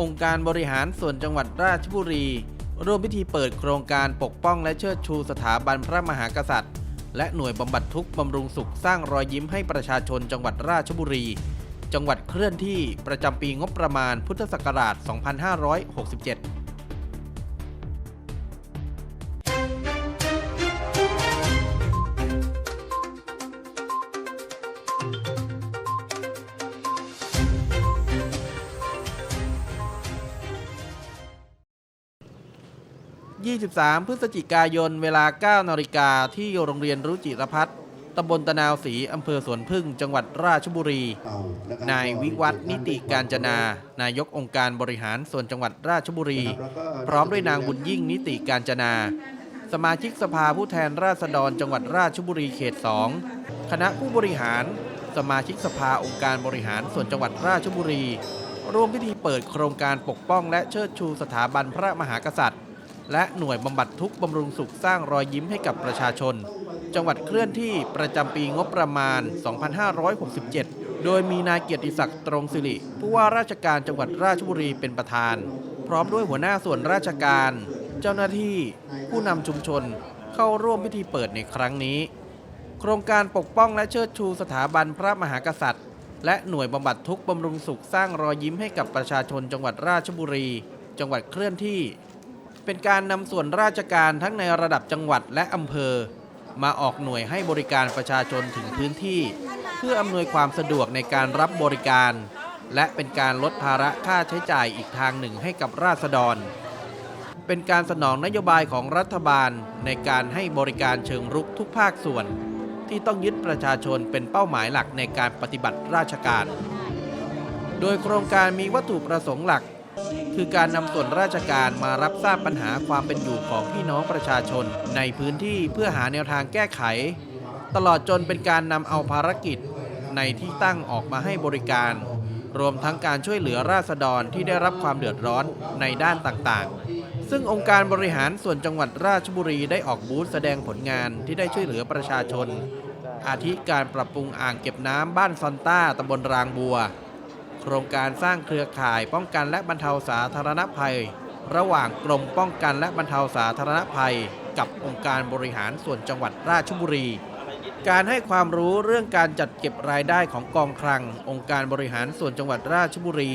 องค์การบริหารส่วนจังหวัดราชบุรี ร่วมพิธีเปิดโครงการปกป้องและเชิดชูสถาบันพระมหากษัตริย์ และหน่วยบำบัดทุกข์บำรุงสุขสร้างรอยยิ้มให้ประชาชนจังหวัดราชบุรี จังหวัดเคลื่อนที่ประจำปีงบประมาณพุทธศักราช 2567 23 พฤศจิกายน เวลา 9 นาฬิกาที่โรงเรียนรุจิรพัฒน์ตำบลตะนาวศรีอำเภอสวนพึ่ง จังหวัดราชบุรี นายวิวัฒน์นิติการจนา นายกองค์การบริหารส่วนจังหวัดราชบุรี พร้อมด้วยนางบุญยิ่งนิติการจนา สมาชิกสภาผู้แทนราษฎรจังหวัดราชบุรีเขต 2 คณะผู้บริหาร สมาชิกสภาองค์การบริหารส่วนจังหวัดราชบุรี ร่วมพิธีเปิดโครงการปกป้องและเชิดชูสถาบันพระมหากษัตริย์ และหน่วยบำบัดทุกข์บำรุงสุขสร้างรอยยิ้มให้กับประชาชน จังหวัดเคลื่อนที่ประจำปีงบประมาณ 2567 โดยมีนายเกียรติศักดิ์ตรงสิริผู้ว่าราชการจังหวัดราชบุรีเป็นประธาน พร้อมด้วยหัวหน้าส่วนราชการ เจ้าหน้าที่ ผู้นำชุมชนเข้าร่วมพิธีเปิดในครั้งนี้ โครงการปกป้องและเชิดชูสถาบันพระมหากษัตริย์ และหน่วยบำบัดทุกข์บำรุงสุขสร้างรอยยิ้มให้กับประชาชนจังหวัดราชบุรี จังหวัดเคลื่อนที่ เป็นการนำส่วนราชการทั้งในระดับจังหวัดและอำเภอ มาออกหน่วยให้บริการประชาชนถึงพื้นที่ เพื่ออำนวยความสะดวกในการรับบริการ และเป็นการลดภาระค่าใช้จ่ายอีกทางหนึ่งให้กับราษฎร เป็นการสนองนโยบายของรัฐบาลในการให้บริการเชิงรุกทุกภาคส่วน ที่ต้องยึดประชาชนเป็นเป้าหมายหลักในการปฏิบัติราชการ โดยโครงการมีวัตถุประสงค์หลัก คือการนำส่วนราชการมารับทราบปัญหาความเป็นอยู่ของพี่น้องประชาชน ในพื้นที่เพื่อหาแนวทางแก้ไข ตลอดจนเป็นการนำเอาภารกิจในที่ตั้งออกมาให้บริการ รวมทั้งการช่วยเหลือราษฎรที่ได้รับความเดือดร้อนในด้านต่างๆ ซึ่งองค์การบริหารส่วนจังหวัดราชบุรีได้ออกบูธแสดงผลงานที่ได้ช่วยเหลือประชาชน อาทิการปรับปรุงอ่างเก็บน้ำบ้านซอนต้าตำบลรางบัว โครงการสร้างเครือข่ายป้องกันและบรรเทาสาธารณภัย ระหว่างกรมป้องกันและบรรเทาสาธารณภัย กับองค์การบริหารส่วนจังหวัดราชบุรี การให้ความรู้เรื่องการจัดเก็บรายได้ของกองคลัง องค์การบริหารส่วนจังหวัดราชบุรี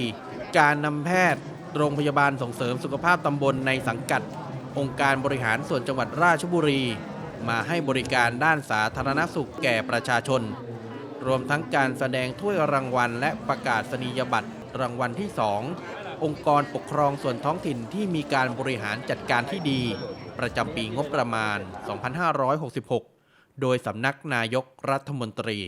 การนำแพทย์ โรงพยาบาลส่งเสริมสุขภาพตำบลในสังกัด องค์การบริหารส่วนจังหวัดราชบุรี มาให้บริการด้านสาธารณสุขแก่ประชาชน รวมทั้งการแสดงถ้วยรางวัล และประกาศนียบัตรรางวัลที่ 2 องค์กรปกครองส่วนท้องถิ่นที่มีการบริหารจัดการที่ดี ประจำปีงบประมาณ 2566 โดยสำนักนายกรัฐมนตรี